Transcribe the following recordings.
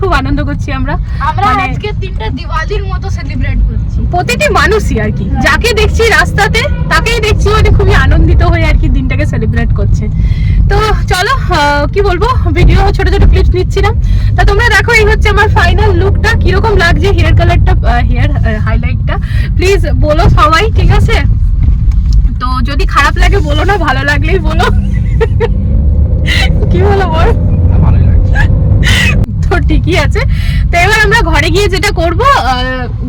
খুব আনন্দ করছি আমরা। আমরা মানে- আজকে দিনটা দিওয়ালির মতো সেলিব্রেট করছি। প্রতিটি মানুষই আর কি। যাকে দেখছি রাস্তাতে তাকেই দেখছি মানে খুবই আনন্দিত হয়ে আর কি দিনটাকে সেলিব্রেট করছে। তো চলো কি বলব? ভিডিও ছোট ছোট ক্লিপস নিচ্ছিলাম। তা তোমরা দেখো এই হচ্ছে আমার ফাইনাল লুকটা কীরকম লাগছে হেয়ার কালারটা হেয়ার হাইলাইটটা প্লিজ বলো সবাই ঠিক আছে? তো যদি খারাপ লাগে বলো না ভালো লাগলেই বলো। কি বলো বল? ঠিকই আছে। তো এবার আমরা ঘরে গিয়ে যেটা করব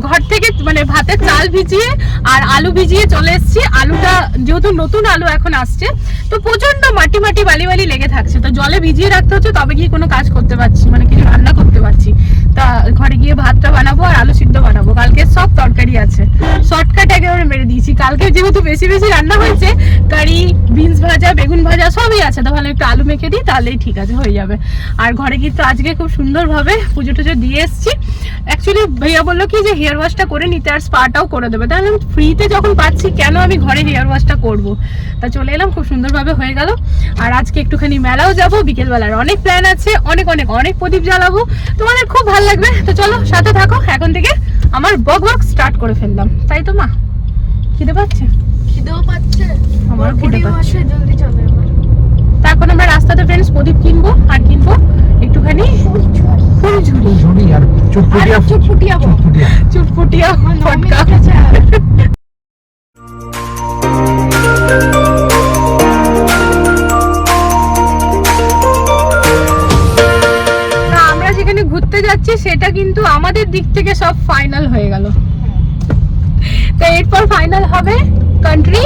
ঘর থেকে মানে ভাতের চাল ভিজিয়ে আর আলু ভিজিয়ে চলে এসেছি। আলুটা যেহেতু নতুন আলু এখন আসছে, তো প্রচণ্ড মাটি মাটি বালি বালি লেগে থাকছে। তো জলে ভিজিয়ে রাখতে হচ্ছে, তবে গিয়ে কোনো কাজ করতে পারছি মানে কিছু রান্না করতে পারছি। তা ঘরে গিয়ে ভাতটা বানাবো আর আলু সিদ্ধ বানাবো। কালকে সব তরকারি আছে। শর্টকাট একেবারে মেরে দিয়েছি। কালকে যেহেতু বেশি বেশি রান্না হয়েছে, কারি, বিনস ভাজা, বেগুন ভাজা সবই আছে। তাহলে একটু আলু মেখে দিই, তাহলেই ঠিক আছে, হয়ে যাবে। আর ঘরে কিন্তু আজকে খুব সুন্দরভাবে পুজো টুজো দিয়ে এসেছি। অ্যাকচুয়ালি ভাইয়া বলল কি যে হেয়ার ওয়াশটা করে নিতে আর স্পাটাও করে দেবে। তাহলে আমি ফ্রিতে যখন পাচ্ছি কেন আমি ঘরে হেয়ার ওয়াশটা করব? তা চলে এলাম খুব সুন্দরভাবে হয়ে গেল। আর আজকে একটুখানি মেলাও যাব বিকেলবেলার অনেক প্ল্যান আছে অনেক অনেক অনেক প্রদীপ জ্বালাবো। তোমাদের খুব ভালো লাগবে। তো চলো সাথে থাকো। এখন থেকে আমার বক বক স্টার্ট করে ফেললাম। তাই তো মা? খিদে পাচ্ছে? খিদেও পাচ্ছে। আমারও খিদে পাচ্ছে। জলদি চলে এবার। তারপর আমরা রাস্তাতে ফ্রেন্ডস প্রদীপ কিনবো আর কিনবো একটুখানি ফুলঝুরি ঝুড়ি আর চুটপুটিয়া আর চুটপুটিয়া চুটপুটিয়া যেখানে ঘুরতে যাচ্ছি সেটা কিন্তু আমাদের দিক থেকে সব ফাইনাল হয়ে গেল তো এরপর ফাইনাল হবে কান্ট্রি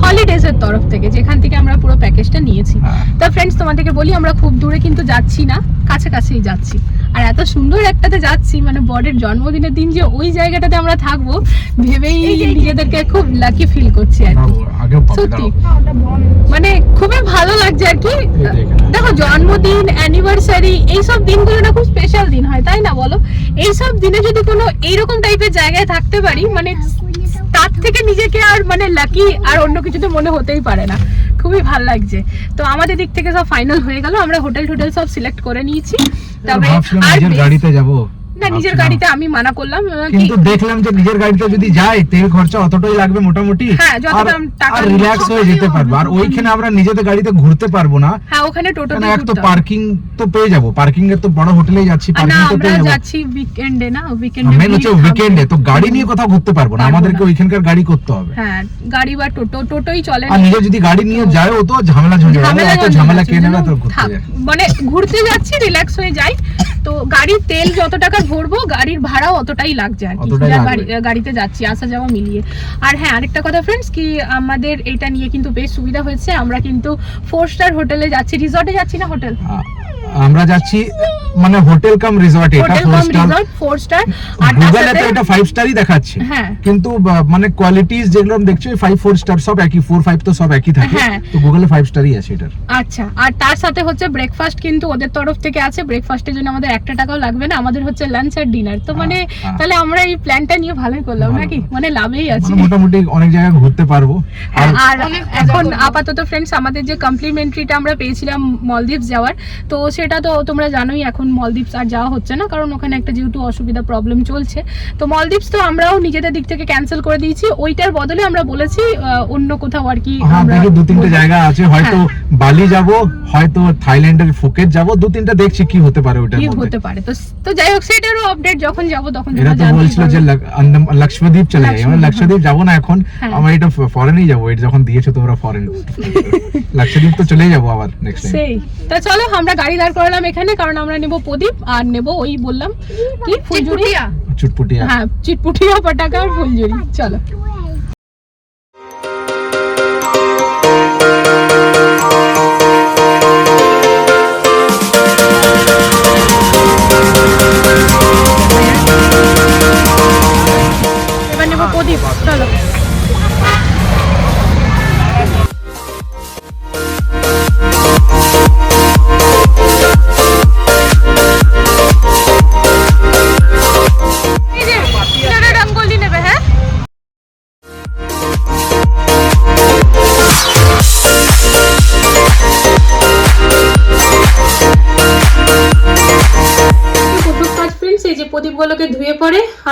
হলিডেজ এর তরফ থেকে যেখান থেকে আমরা পুরো প্যাকেজটা নিয়েছি হ্যাঁ। তা ফ্রেন্ডস তোমাদেরকে বলি আমরা খুব দূরে কিন্তু যাচ্ছি না কাছাকাছিই যাচ্ছি। আর এত সুন্দর একটাতে যাচ্ছি মানে বরের জন্মদিনের দিন যে ওই জায়গাটাতে আমরা থাকব ভেবেই নিজেদেরকে খুব লাকি ফিল করছি আর কি। সত্যি। মানে খুবই ভালো লাগছে আর কি। দেখে জন্মদিন অ্যানিভার্সারি এইসব দিনগুলো না খুব স্পেশাল দিন হয় তাই না বলো? এইসব দিনে যদি কোনো এইরকম টাইপের জায়গায় থাকতে পারি মানে তার থেকে নিজেকে আর মানে লাকি আর অন্য কিছুতে মনে হতেই পারে না। খুবই ভালো লাগছে। তো আমাদের দিক থেকে সব ফাইনাল হয়ে গেল আমরা হোটেল টোটেল সব সিলেক্ট করে নিয়েছি। তবে আর গাড়িতে যাব। না নিজের গাড়িতে আমি মানা করলাম কিন্তু দেখলাম যে নিজের গাড়িতে যদি যাই তেল খরচা অতটাই লাগবে মোটামুটি। হ্যাঁ, যতটা আর- টাকা রিল্যাক্স হয়ে যেতে পারব। আর ওইখানে আমরা নিজেদের গাড়িতে ঘুরতে পারব না। হ্যাঁ ওখানে টোটো এক তো পার্কিং তো পেয়ে যাব। পার্কিং এর তো বড় হোটেলেই যাচ্ছি পার্কিং তো আমরা পেয়ে যাব। যাচ্ছি উইকেন্ডে না উইকেন্ডে মেন হচ্ছে উইকেন্ডে তো গাড়ি নিয়ে কোথাও ঘুরতে পারব না। আমাদেরকে ওইখানকার গাড়ি করতে হবে। হ্যাঁ গাড়ি বা টোটো টোটোই চলে আর নিজে যদি গাড়ি নিয়ে যায় ও তো ঝামেলা ঝঞ্ঝাট ঝামেলা কে নেবে তো ঘুরতে মানে ঘুরতে যাচ্ছি রিল্যাক্স হয়ে যাই। তো গাড়ির তেল যত টাকা ভরবো গাড়ির ভাড়াও অতটাই লাগছে আর কি। গাড়িতে যাচ্ছি আসা যাওয়া মিলিয়ে। আর হ্যাঁ আরেকটা কথা ফ্রেন্ডস কি আমাদের এটা নিয়ে কিন্তু বেশ সুবিধা হয়েছে। আমরা কিন্তু ফোর স্টার হোটেলে যাচ্ছি রিসর্টে যাচ্ছি না হোটেল আমরা যাচ্ছি মানে হোটেল কাম রিসর্ট এটা hotel four cum star resort four star আর গুগলে তো এটা ফাইভ স্টারই দেখাচ্ছে। হ্যাঁ। কিন্তু মানে কোয়ালিটিস যেগুলো আমি দেখছি ফাইভ ফোর স্টার সব একই ফোর ফাইভ তো সব একই থাকে। হ্যাঁ। তো গুগলে ফাইভ স্টারই আছে এটার। আচ্ছা আর তার সাথে হচ্ছে ব্রেকফাস্ট কিন্তু ওদের তরফ থেকে আছে। ব্রেকফাস্টের জন্য আমাদের একটা টাকাও লাগবে না আমাদের হচ্ছে লাঞ্চ আর ডিনার তো মানে। তাহলে আমরা এই প্ল্যানটা নিয়ে ভালোই করলাম নাকি মানে লাভেই আছে। মানে মোটামুটি অনেক জায়গায় ঘুরতে পারব। আর হ্যাঁ, আর এখন আপাতত ফ্রেন্ডস আমাদের যে কমপ্লিমেন্টারিটা আমরা পেয়েছিলাম মলদ্বীপ যাওয়ার তো সেটা তো তোমরা জানোই এখন মলদ্বীপস আর যাওয়া হচ্ছে না কারণ ওখানে একটা যেহেতু অসুবিধা প্রবলেম চলছে। তো মলদ্বীপস তো আমরাও নিজেদের দিক থেকে ক্যান্সেল করে দিয়েছি ওইটার বদলে আমরা বলেছি অন্য কোথাও আর কি হ্যাঁ আমরা দু তিনটে জায়গা আছে হয়তো হ্যাঁ। বালি যাব হয়তো থাইল্যান্ডের ফুকেট যাব দু তিনটা দেখছি কি হতে পারে ওটার কি হতে পারে। তো তো যাই হোক সেটারও আপডেট যখন যাব তখন এরা তো বলছিল যে পারবে। লক্ষদ্বীপ চলে যাই। আমরা লক্ষদ্বীপ, লক্ষদ্বীপ যাব না এখন হ্যাঁ। আমরা এটা ফরেনেই যাব এটা যখন দিয়েছ তোমরা ফরেন লক্ষদ্বীপ তো চলে যাব আবার নেক্সট টাইম সেই। তা চলো আমরা গাড়ি দাঁড় করালাম এখানে কারণ আমরা নেব প্রদীপ আর নেব ওই বললাম কি ফুলঝুরি? চুটপুটিয়া। হ্যাঁ চিটপুটিয়া পটাকা আর ফুলঝুরি। চলো।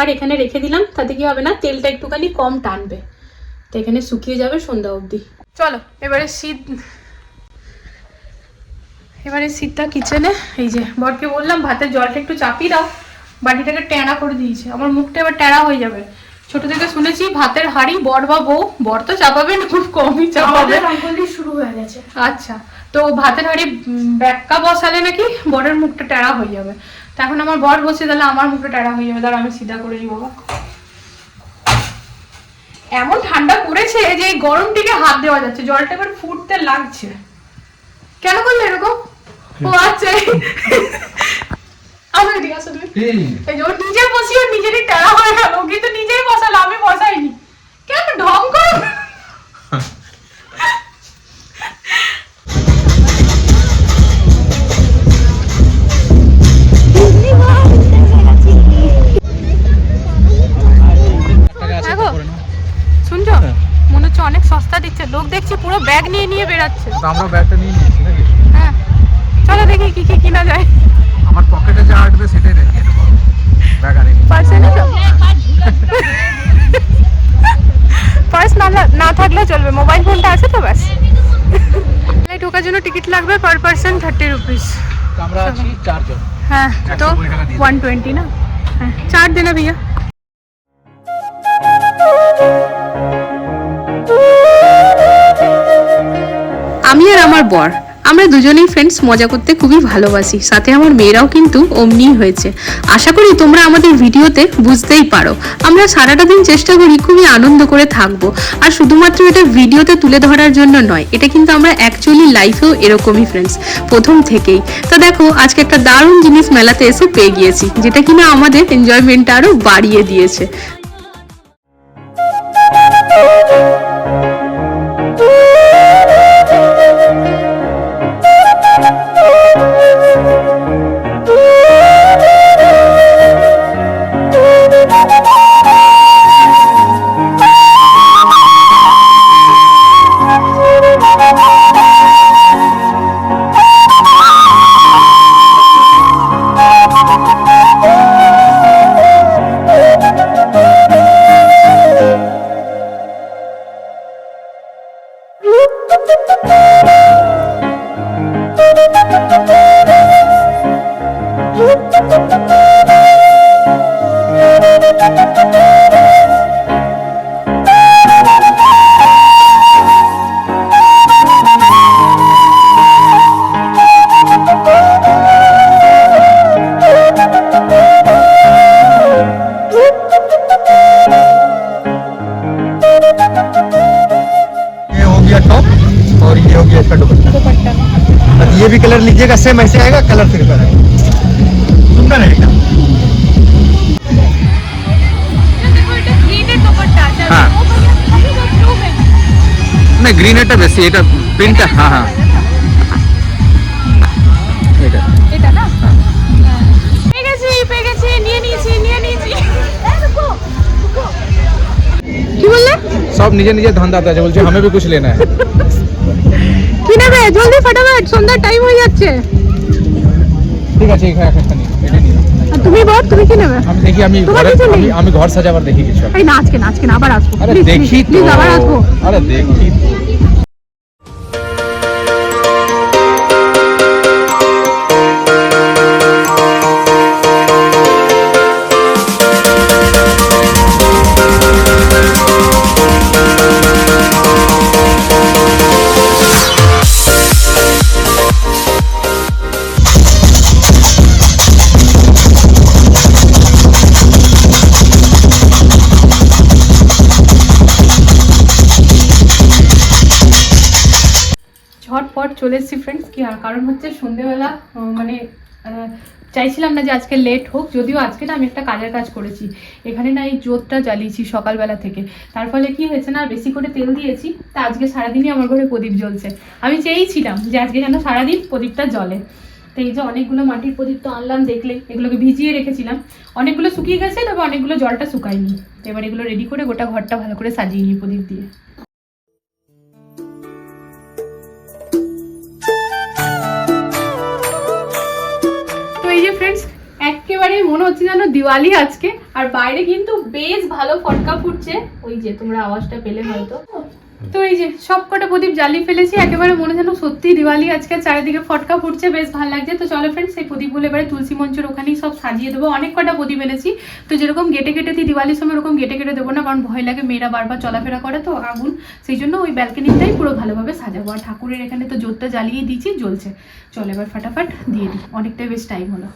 আর এখানে রেখে দিলাম তাতে কি হবে না তেলটা একটুখানি কম টানবে। তো এখানে শুকিয়ে যাবে সন্ধ্যা অবধি। চলো এবারে শীত। এবারে শীতটা কিচেনে এই যে বরকে বললাম ভাতের জলটা একটু চাপিয়ে দাও বাটিটাকে টেঁড়া করে দিয়েছে। আমার মুখটা এবার টেঁড়া হয়ে যাবে। ছোট থেকে শুনেছি ভাতের হাঁড়ি বর বা বউ বর তো চাপাবে না খুব কমই চাপাবে। শুরু হয়ে গেছে। আচ্ছা তো ভাতের হাঁড়ি ব্যাক্কা বসালে নাকি বরের মুখটা টেরা হয়ে যাবে। তো এখন আমার বর বসে তাহলে আমার মুখটা টেরা হয়ে যাবে তাহলে আমি সিধা করে নিই বাবা। এমন ঠান্ডা পড়েছে যে এই গরমটিকে হাত দেওয়া যাচ্ছে জলটা এবার ফুটতে লাগছে। কেন করলে এরকম? ও আচ্ছা। আমাকে আছে তুমি এই। যে ও নিজে বসি ও নিজেরই টেরা হয়ে গেল কিন্তু নিজেই বসালো আমি বসাইনি। কেন? ঢং করো। পুরো ব্যাগ নিয়ে নিয়ে বেরাচ্ছে তো আমরা ব্যাগটা নিয়ে নিয়েছি নাকি? হ্যাঁ। চলো দেখি কি কি কিনা যায়। আমার পকেটে যা আসবে সেটাই রেখে ব্যাগ আনি পার্সে নিছো পার্স না না থাকলে চলবে। মোবাইল ফোনটা আছে তো ব্যাস। ঢোকার জন্য টিকিট লাগবে পার পার্সন থার্টি রুপিস আমরা আছি চারজন। হ্যাঁ তো 120 টাকা দিয়ে ওয়ান টোয়েন্টি না? হ্যাঁ চার দেনা भैया আর আমার বর। আমরা দুজনেই ফ্রেন্ডস মজা করতে খুবই ভালোবাসি। সাথে আমার মেয়েরাও কিন্তু অমনি হয়েছে। আশা করি তোমরা আমাদের ভিডিওতে বুঝতেই পারো। আমরা সারাটা দিন চেষ্টা করি খুবই আনন্দ করে থাকব। আর শুধুমাত্র এটা ভিডিওতে তুলে ধরার জন্য নয়, এটা কিন্তু আমরা অ্যাকচুয়ালি লাইফেও এরকমই ফ্রেন্ডস প্রথম থেকেই। তো দেখো, আজকে একটা দারুণ জিনিস মেলাতে এসে পেয়ে গিয়েছি, যেটা কিনা আমাদের এনজয়মেন্টটা আরও বাড়িয়ে দিয়েছে। और ये हो भी कलर लीजिएगा सेम ऐसे आएगा कलर फिर पर सुंदर है एकदम না গ্রিন এটা বেশি এটা প্রিন্টটা হ্যাঁ হ্যাঁ এটা এটা না পেয়ে গেছি পেয়ে গেছি নিয়ে নিয়েছি নিয়ে নিয়েছি কি বললে সব নিজে নিজে ধান্দা আছে বলছে हमें भी कुछ लेना है কি নেবে জলদি ফাটাফাট সন্ধ্যার টাইম হয়ে যাচ্ছে ঠিক আছে এখানে একটা নিই এটা নিই আর তুমি বল তুমি কি নেবে আমি দেখি আমি তোমার ঘরে কিছু নেই? আমি আমি ঘর সাজাবার দেখি কিছু এই না আজকে না আজকে না আবার আসবো আরে Please, দেখি please, তো please, আবার আসবো আরে দেখি তো। চলে এসেছি ফ্রেন্ডস কি আর, কারণ হচ্ছে সন্ধেবেলা মানে চাইছিলাম না যে আজকে লেট হোক, যদিও আজকে না আমি একটা কাজের কাজ করেছি। এখানে না এই জোতটা জ্বালিয়েছি সকালবেলা থেকে। তার ফলে কি হয়েছে না, বেশি করে তেল দিয়েছি, তা আজকে সারাদিনই আমার ঘরে প্রদীপ জ্বলছে। আমি চেয়েছিলাম যে আজকে যেন সারাদিন প্রদীপটা জ্বলে। তো এই যে অনেকগুলো মাটির প্রদীপ তো আনলাম দেখলে, এগুলোকে ভিজিয়ে রেখেছিলাম। অনেকগুলো শুকিয়ে গেছে, তবে অনেকগুলো জলটা শুকায়নি। এবার এগুলো রেডি করে গোটা ঘরটা ভালো করে সাজিয়ে নিই প্রদীপ দিয়ে। ফ্রেন্ডস একেবারে মনে হচ্ছে যেন দিওয়ালি আজকে, আর বাইরে কিন্তু বেশ ভালো ফটকা ফুটছে। ওই যে তোমরা আওয়াজটা পেলে হয়তো। তো এই যে সব কটা প্রদীপ জ্বালিয়ে ফেলেছি, একেবারে মনে যেন সত্যি দিওয়ালি আজকে, চারিদিকে ফটকা ফুটছে, বেশ ভালো লাগছে। তো চলো ফ্রেন্ডস সেই প্রদীপগুলো এবারে তুলসী মঞ্চের ওখানেই সব সাজিয়ে দেবো। অনেক কটা প্রদীপ এনেছি। তো যেরকম গেটে গেটে দিই দিওয়ালির সময়, ওরকম গেটে গেটে দেবো না, কারণ ভয় লাগে মেয়েরা বারবার চলাফেরা করে। তো আগুন, সেই জন্য ওই ব্যালকনিটাই পুরো ভালোভাবে সাজাবো। আর ঠাকুরের এখানে তো জোরটা জ্বালিয়ে দিয়েছি, জ্বলছে। চলো এবার ফাটাফাট দিয়ে দিই। অনেকটাই বেশ টাইম হলো।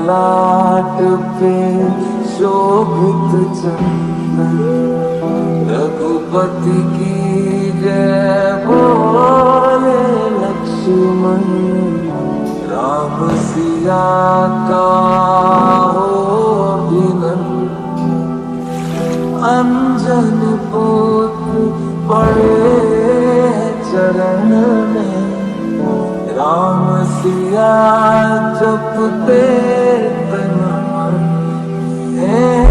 ललाट पे शोभित चंदन, रघुपति की जय बोले लक्ष्मण, राम सिया का हो अभिनंदन अंजन पुत्र पड़े चरण में, राम सिया जपते तन मन हे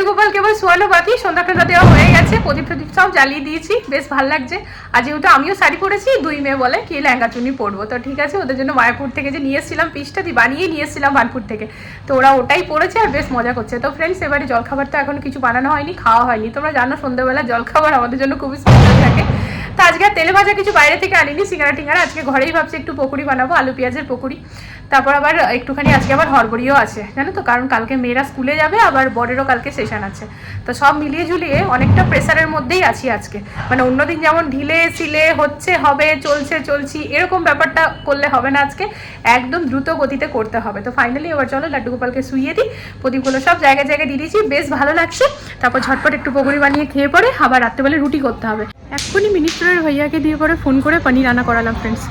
লাড্ডু গোপালকে এবার শোয়ানো বাকি। সন্ধ্যা টন্ধা দেওয়া হয়ে গেছে, প্রদীপ প্রদীপ সব জ্বালিয়ে দিয়েছি। বেশ ভালো লাগছে। আর যেহেতু আমিও শাড়ি পরেছি, দুই মেয়ে বলে কি লেহেঙ্গা চুনি পরবো। তো ঠিক আছে, ওদের জন্য মায়াপুর থেকে যে নিয়ে এসেছিলাম পিসটা দিয়ে বানিয়ে নিয়ে এসেছিলাম বানপুর থেকে। তো ওরা ওটাই পরেছে আর বেশ মজা করছে। তো ফ্রেন্ডস এবারে জলখাবার তো এখন কিছু বানানো হয়নি, খাওয়া হয়নি। তোমরা জানো সন্ধ্যাবেলা জলখাবার আমাদের জন্য খুবই সুন্দর থাকে। তো আজকে আর তেলে ভাজা কিছু বাইরে থেকে আনিনি, সিঙ্গারা টিঙ্গারা। আজকে ঘরেই ভাবছি একটু পকোড়ি বানাবো, আলু পেঁয়াজের পকোড়ি। তারপর আবার একটুখানি আজকে আবার হরবড়িও আছে, জানো তো? কারণ কালকে মেয়েরা স্কুলে যাবে, আবার বরেরও কালকে সেশন আছে। তো সব মিলিয়ে ঝুলিয়ে অনেকটা প্রেসারের মধ্যেই আছি আজকে। মানে অন্যদিন যেমন ঢিলে সিলে হচ্ছে, হবে, চলছে, চলছি, এরকম ব্যাপারটা করলে হবে না আজকে। একদম দ্রুত গতিতে করতে হবে। তো ফাইনালি এবার চলো লাড্ডু গোপালকে শুইয়ে দিই। প্রদীপগুলো সব জায়গায় জায়গায় দিয়ে দিয়েছি। বেশ ভালো লাগছে। তারপর ঝটপট একটু পকোড়ি বানিয়ে খেয়ে পরে আবার রাত্রেবেলা রুটি করতে হবে। এক্ষুনি মিনিস্টারের ভাইয়াকে দিয়ে পরে ফোন করে পনির রান্না করালাম ফ্রেন্ডস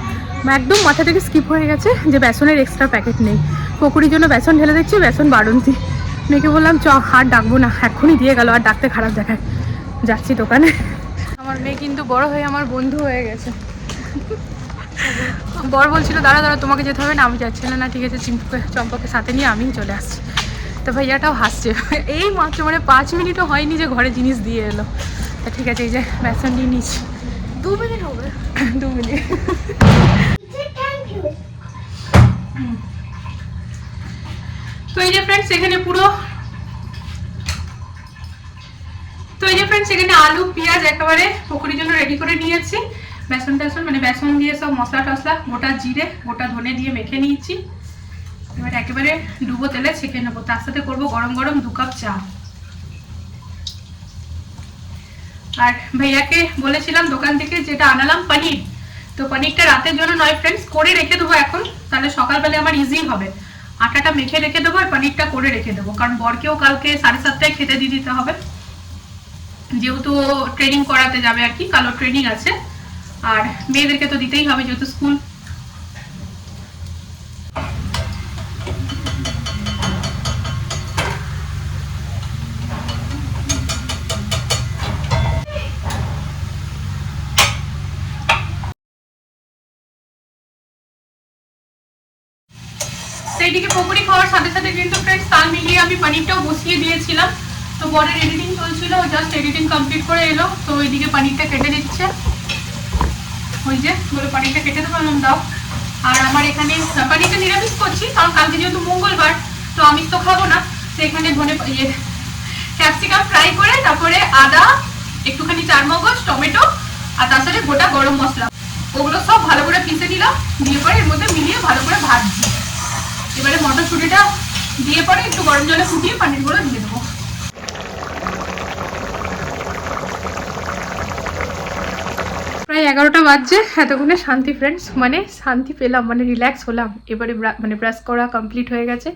একদম মাথা থেকে স্কিপ হয়ে গেছে যে বেসনের এক্সট্রা প্যাকেট নেই। পকুড়ির জন্য বেসন ঢেলে দেখছি বেসন বাড়ন্তি। মেয়েকে বললাম চ আর ডাকবো না এক্ষুনি দিয়ে গেল আর ডাকতে খারাপ দেখায়। যাচ্ছি দোকানে। আমার মেয়ে কিন্তু বড় হয়ে আমার বন্ধু হয়ে গেছে। বর বলছিল দাঁড়া দাঁড়া তোমাকে যেতে হবে না আমি যাচ্ছি না। না ঠিক আছে চিম্পুকে চম্পাকে সাথে নিয়ে আমিই চলে আসছি। তো ভাইয়াটাও হাসছে। এই মাত্র মানে পাঁচ মিনিটও হয়নি যে ঘরে জিনিস দিয়ে এলো। তা ঠিক আছে এই যে বেসন নিয়ে নিচ্ছি। দু মিনিট হবে। দু মিনিট। তো এই যে ফ্রেন্ডস এখানে পুরো তো এই যে ফ্রেন্ডস এখানে আলু, পেঁয়াজ একেবারে পকোড়ির জন্য রেডি করে নিয়েছি। বেসন টেসন মানে বেসন দিয়ে সব মশলা টসলা, গোটা জিরে, গোটা ধনে দিয়ে মেখে নিয়েছি। এবার একেবারে ডুবো তেলে ছেঁকে নেব। তার সাথে করব গরম গরম দু কাপ চা। আর ভাইয়াকে বলেছিলাম দোকান থেকে যেটা আনালাম পনির। তো পনিরটা রাতের জন্য নয় ফ্রেন্ডস করে রেখে দেবো এখন। তাহলে সকালবেলা আমার ইজি হবে। আটাটা মেখে রেখে দেবো আর পনিরটা করে রেখে দেবো। কারণ বরকেও কালকে সাড়ে সাতটায় খেতে দিয়ে দিতে হবে। যেহেতু ট্রেনিং করাতে যাবে আর কি কালো ট্রেনিং আছে। আর মেয়েদেরকে তো দিতেই হবে, যেহেতু স্কুল সেইদিকে পকোড়ি খাওয়ার সাথে সাথে কিন্তু ফ্রেন্ডস তাল মিলিয়ে আমি পনিরটাও বসিয়ে দিয়েছিলাম। তো বরের এডিটিং চলছিল জাস্ট এডিটিং কমপ্লিট করে এলো। তো ওইদিকে পনিরটা কেটে দিচ্ছে ওই যে, বলে পনিরটা কেটে দেবো আমি দাও। আর আমার এখানে পনিরটা নিরামিষ করছি, কারণ কালকে যেহেতু মঙ্গলবার, তো আমিষ তো খাব না। তো এখানে ধনে ইয়ে ক্যাপসিকাম ফ্রাই করে, তারপরে আদা, একটুখানি চার মগজ, টমেটো, আর তার সাথে গোটা গরম মশলা। ওগুলো সব ভালো করে পিষে নিলাম, দিয়ে পরে এর মধ্যে মিলিয়ে ভালো করে ভাজছি। এবারে মটরশুঁটিটা দিয়ে পরে একটু গরম জলে ফুটিয়ে পানিরগুলো দিয়ে দেবো। প্রায় এগারোটা বাজছে, এতক্ষণে শান্তি ফ্রেন্ডস মানে শান্তি পেলাম মানে রিল্যাক্স হলাম। এবারে মানে ব্রাশ করা কমপ্লিট হয়ে গেছে।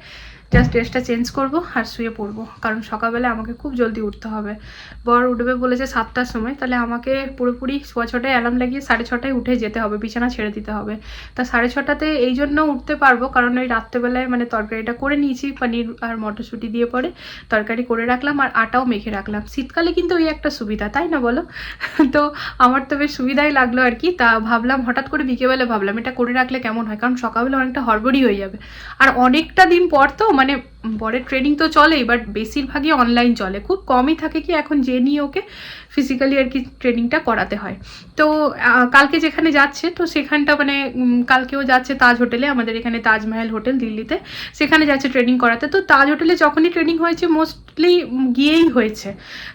জাস্ট ড্রেসটা চেঞ্জ করব আর শুয়ে পড়ব। কারণ সকালবেলা আমাকে খুব জলদি উঠতে হবে। বর উঠবে বলেছে সাতটার সময়, তাহলে আমাকে পুরোপুরি সোয়া ছটায় অ্যালার্ম লাগিয়ে সাড়ে ছটায় উঠে যেতে হবে, বিছানা ছেড়ে দিতে হবে। তা সাড়ে ছটাতে এই জন্য উঠতে পারব, কারণ ওই রাত্রেবেলায় মানে তরকারিটা করে নিয়েছি, পনির আর মটরশুঁটি দিয়ে পরে তরকারি করে রাখলাম আর আটাও মেখে রাখলাম। শীতকালে কিন্তু ওই একটা সুবিধা, তাই না বলো? তো আমার তো বেশ সুবিধাই লাগল আর কি, তা ভাবলাম হঠাৎ করে বিকেবেলা ভাবলাম এটা করে রাখলে কেমন হয়? কারণ সকালবেলা অনেকটা হড়বড়ি হয়ে যাবে। আর অনেকটা দিন পর তো মানে বরের ট্রেনিং তো চলেই বাট বেশিরভাগই অনলাইন চলে। খুব কমই থাকে কি এখন যে নিয়ে ওকে ফিজিক্যালি আর কি ট্রেনিংটা করাতে হয়। তো কালকে যেখানে যাচ্ছে, তো সেখানটা মানে কালকেও যাচ্ছে তাজ হোটেলে, আমাদের এখানে তাজমহল হোটেল দিল্লিতে। সেখানে যাচ্ছে ট্রেনিং করাতে। তো তাজ হোটেলে যখনই ট্রেনিং হয়েছে মোস্টলি গিয়েই হয়েছে।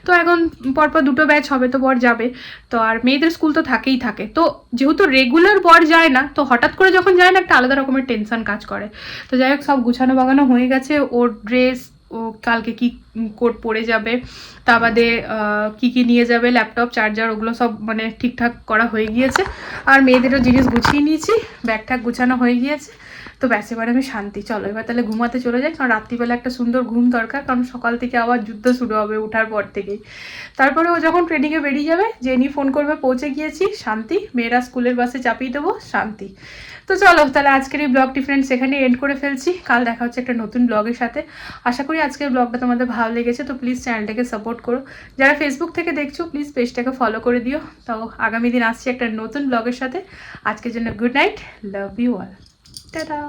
তো এখন পরপর দুটো ব্যাচ হবে, তো বর যাবে। তো আর মেয়েদের স্কুল তো থাকেই থাকে। তো যেহেতু রেগুলার বর যায় না, তো হঠাৎ করে যখন যায় না, একটা আলাদা রকমের টেনশন কাজ করে। তো যাই হোক, সব গুছানো বাগানো হয়ে গেছে। ওর ড্রেস কালকে কি কোট পরে যাবে, তা বাদে কি কি নিয়ে যাবে, ল্যাপটপ, চার্জার, ওগুলো সব মানে ঠিকঠাক করা হয়ে গিয়েছে। আর মেয়েদেরও জিনিস গুছিয়ে নিয়েছি ব্যাগ গুছানো হয়ে গিয়েছে। তো ব্যাস, এবার আমি শান্তি। চলো, এবার তাহলে ঘুমাতে চলে যাই, কারণ রাত্রিবেলা একটা সুন্দর ঘুম দরকার, কারণ সকাল থেকে আবার যুদ্ধ শুরু হবে ওঠার পর থেকেই। তারপরে ও যখন ট্রেনিংয়ে বেরিয়ে যাবে, জেনি ফোন করবে, পৌঁছে গিয়েছি, শান্তি। মেয়েরা স্কুলের বাসে চাপিয়ে দেবো, শান্তি। তো চলো, তাহলে আজকের এই ব্লগটি ফ্রেন্ডস এখানে এন্ড করে ফেলছি। কাল দেখা হচ্ছে একটা নতুন ব্লগের সাথে। আশা করি আজকের ব্লগটা তোমাদের ভালো লেগেছে, তো প্লিজ চ্যানেলটাকে সাপোর্ট করো। যারা ফেসবুক থেকে দেখছ প্লিজ পেজটাকে ফলো করে দিও। তো আগামী দিন আসছি একটা নতুন ব্লগের সাথে। আজকের জন্য good night love you all tata